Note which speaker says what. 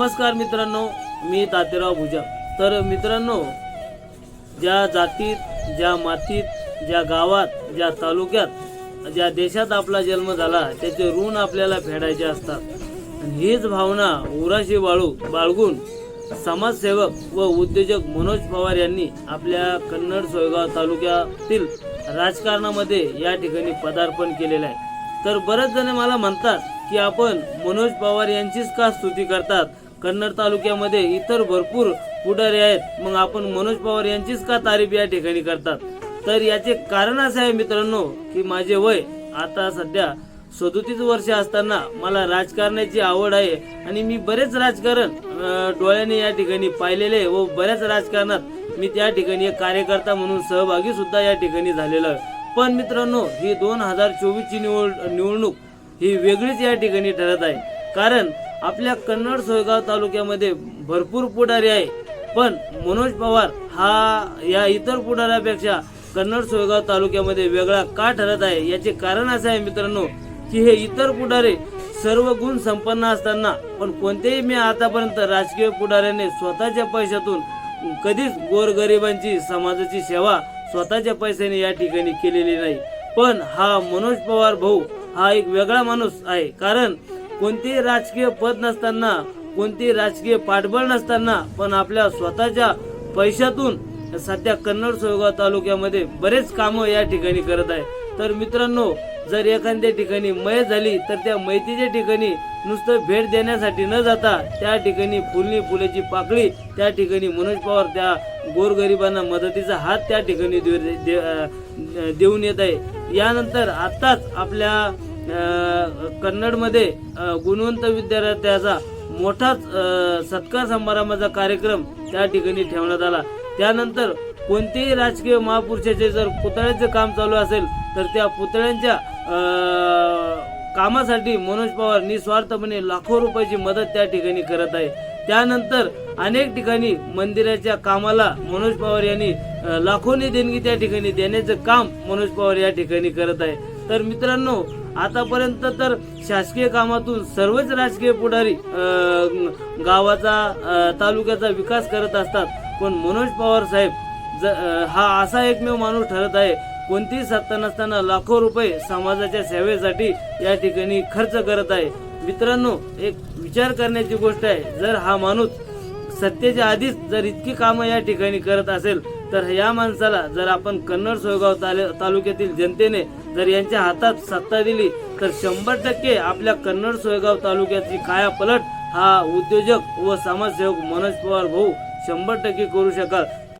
Speaker 1: नमस्कार मित्रांनो मी तातेराव भुजा. तर मित्रांनो ज्या जातीत ज्या मातीत ज्या गावात ज्या तालुक्यात ज्या देशात आपला जन्म झाला त्याचे ऋण आपल्याला फेडायचे असतात. हीच भावना उराशी बाळू बाळगून समाजसेवक व उद्योजक मनोज पवार यांनी आपल्या कन्नड सोयगाव तालुक्यातील राजकारणामध्ये या ठिकाणी पदार्पण केलेलं आहे. तर बरेच जण मला म्हणतात की आपण मनोज पवार यांचीच का स्तुती करतात? कन्नड तालुक्यामध्ये इतर भरपूर पुढारी आहेत. मग आपण मनोज पवार यांचीच का तारीफ या ठिकाणी करतात? तर याचे कारण असे आहे मित्रांनो की माझे वय आता सध्या सदोतीस वर्ष असताना मला राजकारणाची आवड आहे आणि मी बरेच राजकारण डोळ्याने या ठिकाणी पाहिलेले आहे व बऱ्याच राजकारणात मी त्या ठिकाणी एक कार्यकर्ता म्हणून सहभागी सुद्धा या ठिकाणी झालेलो आहे. पण मित्रांनो ही दोन हजार चोवीसची निवड निवडणूक ही वेगळीच या ठिकाणी ठरत आहे. कारण आपल्या कन्नड सोयगाव तालुक्यामध्ये भरपूर पुढारी आहे. पण मनोज पवार हा या इतर पुढाऱ्यापेक्षा कन्नड सोयगाव तालुक्यामध्ये वेगळा का ठरत आहे? याचे कारण असं आहे मित्रांनो की हे इतर पुढारे सर्व गुण संपन्न असताना पण कोणतेही मी आतापर्यंत राजकीय पुढाऱ्याने स्वतःच्या पैशातून कधीच गोरगरिबांची समाजाची सेवा स्वतःच्या पैशाने या ठिकाणी केलेली नाही. पण हा मनोज पवार भाऊ हा एक वेगळा माणूस आहे. कारण कोणतेही राजकीय पद नसताना कोणतेही राजकीय पाठबळ नसताना पण आपल्या स्वतःच्या पैशातून सध्या कन्नड सोयगाव तालुक्यामध्ये बरेच कामं या ठिकाणी करत आहे. तर मित्रांनो जर एखाद्या ठिकाणी मय झाली तर त्या मैतीच्या ठिकाणी नुसतं भेट देण्यासाठी न जाता त्या ठिकाणी फुलणी फुलाची पाकळी त्या ठिकाणी मनोज पवार त्या गोरगरिबांना मदतीचा हात त्या ठिकाणी दे- देऊन येत आहे. यानंतर आत्ताच आपल्या कन्नडमध्ये गुणवंत विद्यार्थ्याचा मोठाच सत्कार समारंभाचा कार्यक्रम त्या ठिकाणी ठेवण्यात आला. त्यानंतर कोणतेही राजकीय महापुरुषाचे जर पुतळ्याचे काम चालू असेल तर त्या पुतळ्यांच्या कामासाठी मनोज पवार निस्वार्थपणे लाखो रुपयाची मदत त्या ठिकाणी करत आहे. त्यानंतर अनेक ठिकाणी मंदिराच्या कामाला मनोज पवार यांनी लाखोनी देणगी त्या ठिकाणी देण्याचं काम मनोज पवार या ठिकाणी करत आहे. तर मित्रांनो आतापर्यंत तर शासकीय कामातून सर्वच राजकीय पुढारी गावाचा तालुक्याचा विकास करत असतात. पण मनोज पवार साहेब ज हा असा एकमेव माणूस ठरत आहे कोणतीही सत्ता नसताना लाखो रुपये समाजाच्या सेवेसाठी या ठिकाणी खर्च करत आहे. मित्रांनो एक विचार करण्याची गोष्ट आहे जर हा माणूस सत्तेच्या आधीच जर इतकी कामं या ठिकाणी करत असेल तर या माणसाला जर आपण कन्नड सोयगाव ताले- तालुक्यातील जनतेने जर यांच्या हातात सत्ता दिली तर शंभर टक्के आपल्या कन्नड सोयगाव तालुक्याची काया पलट हा उद्योजक व समाजसेवक मनोज पवार भाऊ शंभर टक्के करू शकाल.